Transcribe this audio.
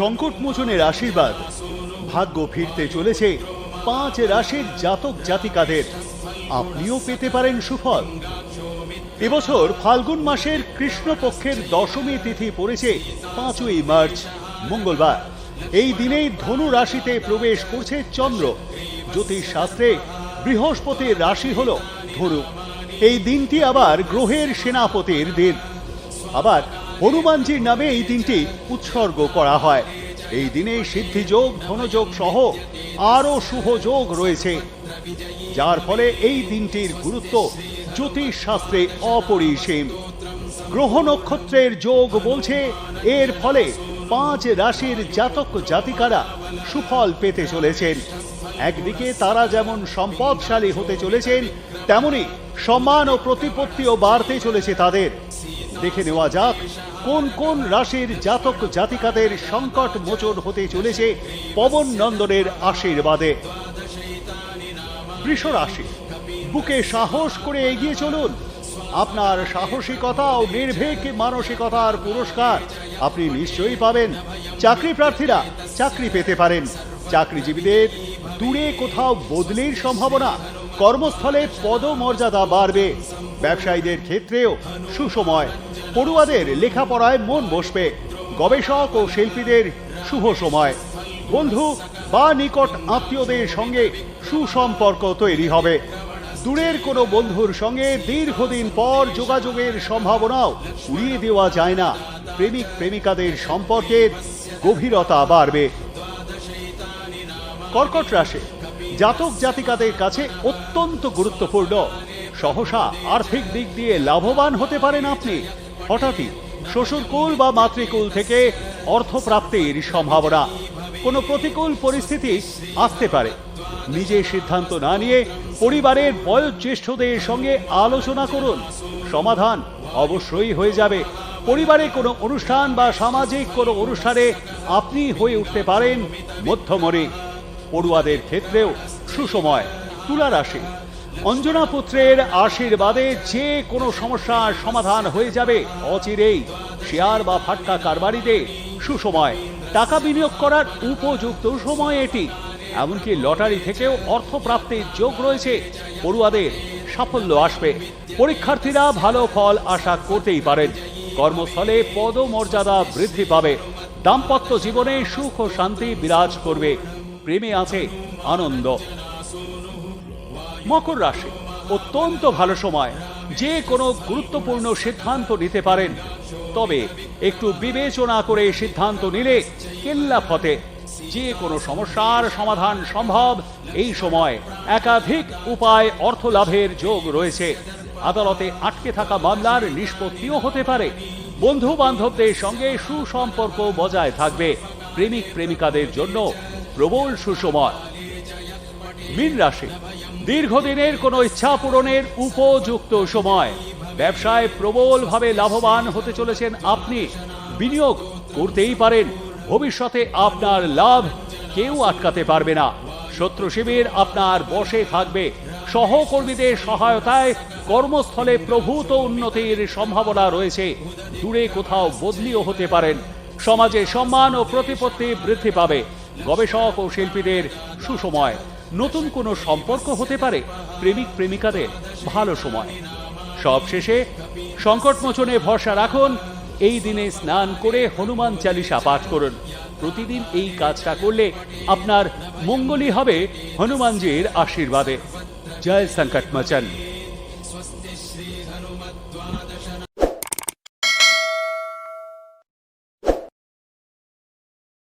সংকটমোচনের আশীর্বাদ। ভাগ্য ফিরতে চলেছে পাঁচ রাশির জাতক জাতিকাদের। আপনিও পেতে পারেন সুফল। এবছর ফাল্গুন মাসের কৃষ্ণপক্ষের দশমী তিথি পড়েছে পাঁচই মার্চ, মঙ্গলবার। এই দিনেই ধনু রাশিতে প্রবেশ করছে চন্দ্র। জ্যোতিষ শাস্ত্রে বৃহস্পতির রাশি হল ধনু। এই দিনটি আবার গ্রহের সেনাপতির দিন। আবার হনুমানজির নামে এই দিনটি উৎসর্গ করা হয়। এই দিনে সিদ্ধিযোগ, ধনযোগ সহ আরও শুভ যোগ রয়েছে। যার ফলে এই দিনটির গুরুত্ব জ্যোতিষ শাস্ত্রে অপরিসীম। গ্রহ নক্ষত্রের যোগ বলছে, এর ফলে পাঁচ রাশির জাতক জাতিকারা সুফল পেতে চলেছেন। একদিকে তারা যেমন সম্পদশালী হতে চলেছেন, তেমনি সম্মান ও প্রতিপত্তিও বাড়তে চলেছে তাদের। দেখে নেওয়া যাক কোন কোন রাশির জাতক জাতিকাদের সংকট মোচন হতে চলেছে পবন নন্দনের আশীর্বাদে? বৃষ রাশি, বুকে সাহস করে এগিয়ে চলুন। আপনার সাহসিকতা ও নির্ভীক মানসিকতার পুরস্কার আপনি নিশ্চয়ই পাবেন। চাকরি প্রার্থীরা চাকরি পেতে পারেন। চাকরিজীবীদের দূরে কোথাও বদলির সম্ভাবনা। কর্মস্থলে পদমর্যাদা বাড়বে। ব্যবসায়ীদের ক্ষেত্রেও সুসময় পড়ুয়াদের লেখাপড়ায় মন বসবে। গবেষক ও শিল্পীদের শুভ সময়। বন্ধু বা নিকট আত্মীয়দের সঙ্গে সুসম্পর্ক তৈরি হবে। দূরের কোনো বন্ধুর সঙ্গে দীর্ঘদিন পর যোগাযোগের সম্ভাবনাও উড়িয়ে দেওয়া যায় না। প্রেমিক প্রেমিকাদের সম্পর্কের গভীরতা বাড়বে। কর্কট রাশি। জাতক জাতিকাদের কাছে অত্যন্ত গুরুত্বপূর্ণ। সহসা আর্থিক দিক দিয়ে লাভবান হতে পারেন আপনি। হঠাৎই শ্বশুরকুল বা মাতৃকুল থেকে অর্থপ্রাপ্তির সম্ভাবনা। কোনো প্রতিকূল পরিস্থিতি আসতে পারে। নিজে সিদ্ধান্ত না নিয়ে পরিবারের বয়োজ্যেষ্ঠদের সঙ্গে আলোচনা করুন। সমাধান অবশ্যই হয়ে যাবে। পরিবারে কোনো অনুষ্ঠান বা সামাজিক কোনো অনুষ্ঠানে আপনি হয়ে উঠতে পারেন মধ্যমরে পড়ুয়াদের ক্ষেত্রেও সুসময় তুলা রাশি অঞ্জনা পুত্রের আশীর্বাদে যে কোনো সমস্যার সমাধান হয়ে যাবে, অচিরেই। শেয়ার বা ফাটকা কারবারিতে সুসময়। টাকা বিনিয়োগ করার উপযুক্ত সময় এটি। এমনকি লটারি থেকেও অর্থ প্রাপ্তির যোগ রয়েছে। পড়ুয়াদের সাফল্য আসবে। পরীক্ষার্থীরা ভালো ফল আশা করতেই পারেন। কর্মস্থলে পদমর্যাদা বৃদ্ধি পাবে। দাম্পত্য জীবনে সুখ ও শান্তি বিরাজ করবে। প্রেমে আছে আনন্দ। মকর রাশি। অত্যন্ত ভালো সময়। যে কোনো গুরুত্বপূর্ণ সিদ্ধান্ত নিতে পারেন। তবে একটু বিবেচনা করে সিদ্ধান্ত নিলে কেল্লা ফতে। যে কোনো সমস্যার সমাধান সম্ভব। এই সময় একাধিক উপায় অর্থ লাভের যোগ রয়েছে। আদালতে আটকে থাকা মামলার নিষ্পত্তিও হতে পারে। বন্ধু বান্ধবদের সঙ্গে সুসম্পর্ক বজায় থাকবে। প্রেমিক প্রেমিকাদের জন্য প্রবল সুসময়। মীন রাশি। দীর্ঘদিনের কোনো ইচ্ছা পূরণের উপযুক্ত সময়। ব্যবসায় প্রবলভাবে লাভবান হতে চলেছেন আপনি। বিনিয়োগ করতেই পারেন। ভবিষ্যতে আপনার লাভ কেউ আটকাতে পারবে না। শত্রু শিবির আপনার বসে থাকবে। সহকর্মীদের সহায়তায় কর্মস্থলে প্রভূত উন্নতির সম্ভাবনা রয়েছে। দূরে কোথাও বদলিও হতে পারেন। সমাজে সম্মান ও প্রতিপত্তি বৃদ্ধি পাবে। গবেষক ও শিল্পীদের সুসময়। নতুন কোনো সম্পর্ক হতে পারে প্রেমিক প্রেমিকাদের ভালো সময়। সবশেষে সংকটমোচনে ভরসা রাখুন, এই দিনে স্নান করে হনুমান চালিসা পাঠ করুন। প্রতিদিন এই কাজটা করলে আপনার মঙ্গলই হবে হনুমানজির আশীর্বাদে। জয় সংকটমোচন